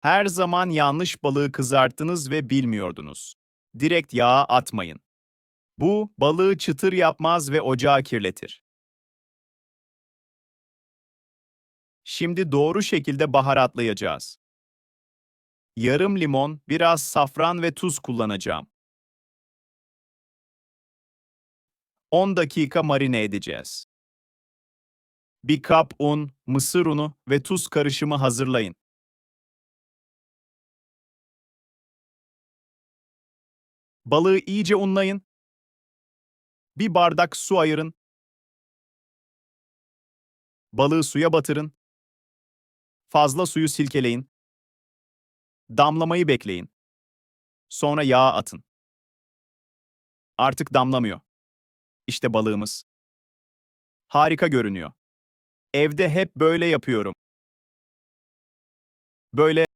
Her zaman yanlış balığı kızarttınız ve bilmiyordunuz. Direkt yağa atmayın. Bu, balığı çıtır yapmaz ve ocağı kirletir. Şimdi doğru şekilde baharatlayacağız. Yarım limon, biraz safran ve tuz kullanacağım. 10 dakika marine edeceğiz. Bir kap un, mısır unu ve tuz karışımı hazırlayın. Balığı iyice unlayın. Bir bardak su ayırın. Balığı suya batırın. Fazla suyu silkeleyin. Damlamayı bekleyin. Sonra yağa atın. Artık damlamıyor. İşte balığımız. Harika görünüyor. Evde hep böyle yapıyorum. Böyle